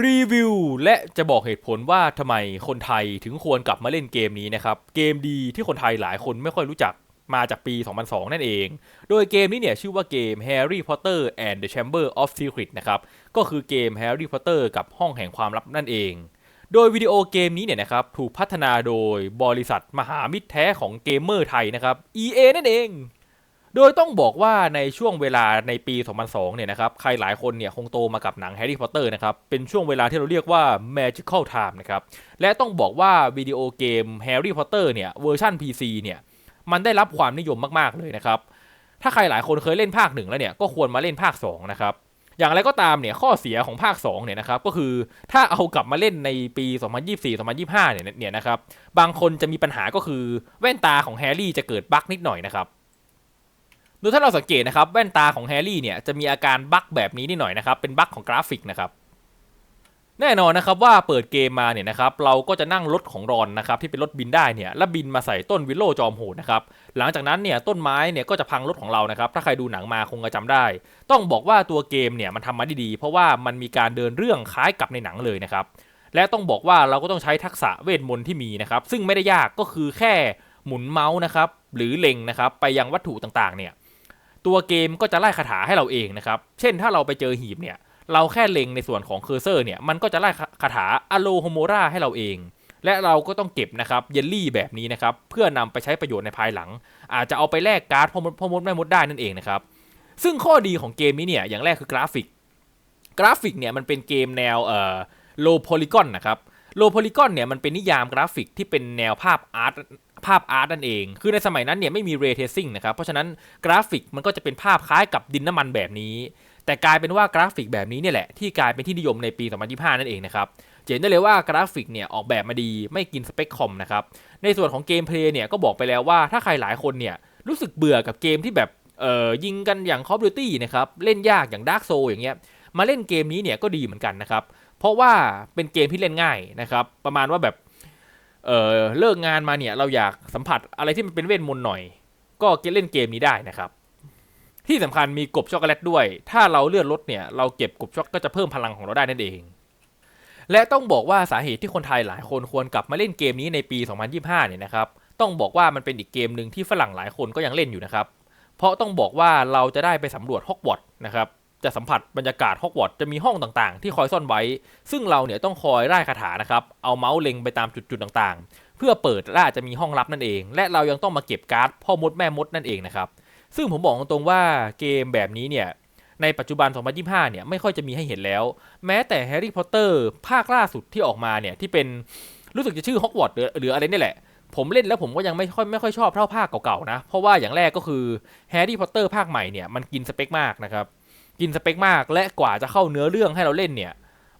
รีวิวและจะบอกเหตุผลว่าทำไมคนไทยถึงควรกลับมาเล่นเกมนี้นะครับ เกมดีที่คนไทยหลายคนไม่ค่อยรู้จักมาจากปี 2002 นั่นเอง โดยเกมนี้เนี่ยชื่อว่าเกม Harry Potter and the Chamber of Secrets นะครับ ก็คือเกม Harry Potter กับห้องแห่งความลับนั่นเอง โดยวิดีโอเกมนี้เนี่ยนะครับถูกพัฒนาโดยบริษัทมหามิตรแท้ของเกมเมอร์ไทยนะครับ EA นั่นเอง โดยต้องบอกว่าในช่วงเวลาในปี 2002 เนี่ยนะครับ ใครหลายคนเนี่ยคงโตมากับหนังแฮร์รี่พอตเตอร์นะครับ เป็นช่วงเวลาที่เราเรียกว่า Magical Time นะครับ และต้องบอกว่าวิดีโอเกมแฮร์รี่พอตเตอร์เนี่ยเวอร์ชัน PC เนี่ย มันได้รับความนิยมมาก ๆ เลยนะครับ ถ้าใครหลายคนเคยเล่นภาคหนึ่งแล้วเนี่ย ก็ควรมาเล่นภาค 2 นะครับ อย่างไรก็ตามเนี่ย ข้อเสียของภาค 2 เนี่ยนะครับ ก็คือถ้าเอากลับมาเล่นในปี 2024-2025 เนี่ยเนี่ยนะครับ บางคนจะมีปัญหาก็คือแว่นตาของแฮร์รี่จะเกิดบั๊กนิดหน่อยนะครับ โดยถ้าเราสังเกตนะครับแว่นตาของแฮร์รี่เนี่ยจะมีอาการบั๊กแบบนี้นิดหน่อยนะครับเป็นบั๊กของกราฟิกนะครับแน่นอนนะครับว่าเปิดเกมมาเนี่ยนะครับเราก็จะนั่งรถของรอนนะครับที่เป็นรถบินได้เนี่ยแล้วบินมาใส่ต้นวิลโลจอมโหดนะครับหลังจากนั้นเนี่ยต้นไม้เนี่ยก็จะพังรถของเรานะครับถ้าใครดูหนังมาคงจะจำได้ ต้องบอกว่าตัวเกมเนี่ยมันทำมาด้ดีเพราะว่ามันมีการเดินเรื่องคล้ายกับในหนังเลยนะครับและต้องบอกว่าเราก็ต้องใช้ทักษะเวทมนต์ที่มีนะครับซึ่งไม่ได้ยากก็คือแค่หมุนเมาส์นะครับหรือเล็งนะครับไปยังวัตถุต่างๆเนี่ย ตัวเกมก็จะไล่คาถาให้เราเองนะครับ เช่นถ้าเราไปเจอหีบเนี่ย เราแค่เล็งในส่วนของเคอร์เซอร์เนี่ย มันก็จะไล่คาถาอโลโฮโมราให้เราเอง และเราก็ต้องเก็บนะครับเยลลี่แบบนี้นะครับ เพื่อนำไปใช้ประโยชน์ในภายหลัง อาจจะเอาไปแลกการ์ดพ่อมดพ่อมดแม่มดได้นั่นเองนะครับ ซึ่งข้อดีของเกมนี้เนี่ย อย่างแรกคือกราฟิก กราฟิกเนี่ยมันเป็นเกมแนวเอ่อโลโพลิกอนนะครับ โลโพลิกอนเนี่ยมันเป็นนิยามกราฟิกที่เป็นแนวภาพอาร์ตภาพอาร์ตนั่นเอง คือในสมัยนั้นเนี่ยไม่มีเรเทซิ่งนะครับ เพราะฉะนั้นกราฟิกมันก็จะเป็นภาพคล้ายกับดินน้ำมันแบบนี้ แต่กลายเป็นว่ากราฟิกแบบนี้เนี่ยแหละที่กลายเป็นที่นิยมในปี 2025 นั่นเองนะครับเห็นได้เลยว่ากราฟิกเนี่ยออกแบบมาดีไม่กินสเปคคอมนะครับ ในส่วนของเกมเพลย์เนี่ยก็บอกไปแล้วว่าถ้าใครหลายคนเนี่ยรู้สึกเบื่อกับเกมที่แบบเอ่อยิงกันอย่าง Call of Duty นะครับเล่นยากอย่าง Dark Soul อย่างเงี้ยมาเล่นเกมนี้เนี่ยก็ดีเหมือนกันนะครับ เพราะว่าเป็นเกมที่เล่นง่ายนะครับ ประมาณว่าแบบเออเลิกงานมาเนี่ยเราอยากสัมผัสอะไรที่มันเป็นเวทมนต์หน่อย ก็เล่นเกมนี้ได้นะครับ ที่สำคัญมีกบช็อกโกแลตด้วย ถ้าเราเลื่อนรถเนี่ยเราเก็บกบช็อกก็จะเพิ่มพลังของเราได้นั่นเอง และต้องบอกว่าสาเหตุที่คนไทยหลายคนควรกลับมาเล่นเกมนี้ในปี 2025 เนี่ยนะครับ ต้องบอกว่ามันเป็นอีกเกมหนึ่งที่ฝรั่งหลายคนก็ยังเล่นอยู่นะครับ เพราะต้องบอกว่าเราจะได้ไปสำรวจฮอกวอตส์นะครับ จะสัมผัสบรรยากาศฮอกวอตส์จะมีห้องต่างๆ ที่คอยซ่อนไว้ ซึ่งเราเนี่ยต้องคอยไล่คาถานะครับ เอาเมาส์เล็งไปตามจุดๆต่างๆ เพื่อเปิดและอาจจะมีห้องลับนั่นเอง และเรายังต้องมาเก็บการ์ดพ่อมดแม่มดนั่นเองนะครับ ซึ่งผมบอกตรงๆว่าเกมแบบนี้เนี่ยในปัจจุบัน 2025 เนี่ยไม่ค่อยจะมีให้เห็นแล้ว แม้แต่แฮร์รี่พอตเตอร์ภาคล่าสุดที่ออกมาเนี่ยที่เป็นรู้สึกจะชื่อฮอกวอตส์หรือหรืออะไรนี่แหละผมเล่นแล้วผมก็ยังไม่ค่อยไม่ค่อยชอบเท่าภาคเก่าๆนะ เพราะว่าอย่างแรกก็คือแฮร์รี่พอตเตอร์ภาคใหม่เนี่ยมันกินสเปคมากนะครับ กินสเปคมาก และกว่าจะเข้าเนื้อเรื่องให้เราเล่นเนี่ย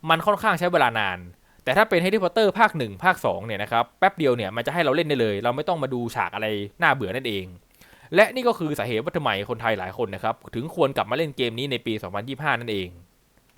มันค่อนข้างใช้เวลานาน แต่ถ้าเป็นแฮร์รี่พอตเตอร์ภาค 1 ภาค 2 เนี่ยนะครับ แป๊บเดียวเนี่ยมันจะให้เราเล่นได้เลย เราไม่ต้องมาดูฉากอะไรน่าเบื่อนั่นเอง และนี่ก็คือสาเหตุว่าทำไมคนไทยหลายคนนะครับถึงควรกลับมาเล่นเกมนี้ในปี 2025 นั่นเอง